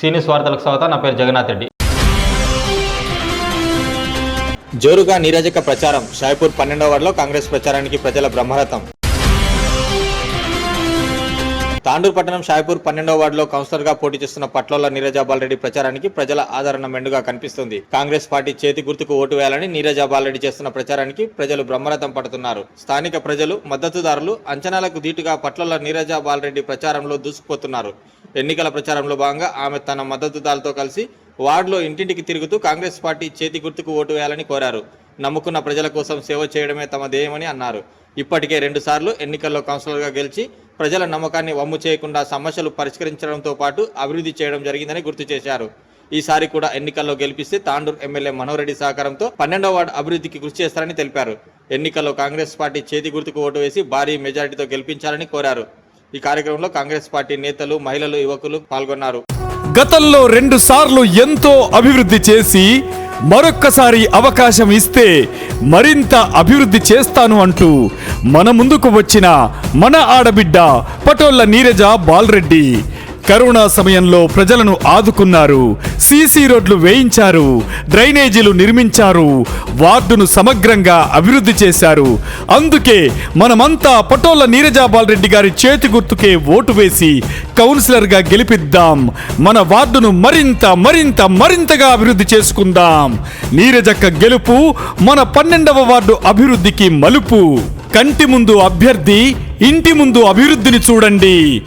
సీనియస్ వార్తలకు స్వాగతం. నా పేరు జగన్నాథ్ రెడ్డి. జోరుగా నీరజక ప్రచారం. షాయ్పూర్ పన్నెండవ వార్డులో కాంగ్రెస్ ప్రచారానికి ప్రజల బ్రహ్మరథం. తాండూరు పట్టణం షాయిపూర్ పన్నెండవ వార్డులో కౌన్సిలర్గా పోటీ చేస్తున్న పట్లోల నీరజా బాలరెడ్డి ప్రచారానికి ప్రజల ఆదరణ మెండుగా కనిపిస్తుంది. కాంగ్రెస్ పార్టీ చేతి గుర్తుకు ఓటు వేయాలని నీరజా బాలరెడ్డి చేస్తున్న ప్రచారానికి ప్రజలు బ్రహ్మరథం పడుతున్నారు. స్థానిక ప్రజలు మద్దతుదారులు అంచనాలకు ధీటుగా పట్లోల నీరజా బాలరెడ్డి ప్రచారంలో దూసుకుపోతున్నారు. ఎన్నికల ప్రచారంలో భాగంగా ఆమె తన మద్దతుదారులతో కలిసి వార్డులో ఇంటింటికి తిరుగుతూ కాంగ్రెస్ పార్టీ చేతి గుర్తుకు ఓటు వేయాలని కోరారు. నమ్ముకున్న ప్రజల కోసం సేవ చేయడమే తమ ధ్యేయమని అన్నారు. ఇప్పటికే రెండుసార్లు ఎన్నికల్లో కౌన్సిలర్గా గెలిచి ప్రజల నమ్మకాన్ని వమ్ము చేయకుండా సమస్యలు పరిష్కరించడంతో పాటు అభివృద్ధి చేయడం జరిగిందని గుర్తు చేశారు. ఈసారి కూడా ఎన్నికల్లో గెలిపిస్తే తాండూరు ఎమ్మెల్యే మనోరెడ్డి సహకారంతో పన్నెండవ వార్డు అభివృద్ధికి కృషి చేస్తారని తెలిపారు. ఎన్నికల్లో కాంగ్రెస్ పార్టీ చేతి గుర్తుకు ఓటు వేసి భారీ మెజారిటీతో గెలిపించాలని కోరారు. ఈ కార్యక్రమంలో కాంగ్రెస్ పార్టీ నేతలు మహిళలు యువకులు పాల్గొన్నారు. గతంలో రెండు సార్లు ఎంతో అభివృద్ధి చేసి మరొక్కసారి అవకాశం ఇస్తే మరింత అభివృద్ధి చేస్తాను అంటూ మన ముందుకు వచ్చిన మన ఆడబిడ్డ పటోళ్ళ నీరజ బాల్రెడ్డి. కరోనా సమయంలో ప్రజలను ఆదుకున్నారు. సీసీ రోడ్లు వేయించారు. డ్రైనేజీలు నిర్మించారు. వార్డును సమగ్రంగా అభివృద్ధి చేశారు. అందుకే మనమంతా పటోల నీరజాబాల్ రెడ్డి గారి చేతి గుర్తుకే ఓటు వేసి కౌన్సిలర్గా గెలిపిద్దాం. మన వార్డును మరింత మరింత మరింతగా అభివృద్ధి చేసుకుందాం. నీరజక్క గెలుపు మన పన్నెండవ వార్డు అభివృద్ధికి మలుపు. కంటి ముందు అభ్యర్థి ఇంటి ముందు అభివృద్ధిని చూడండి.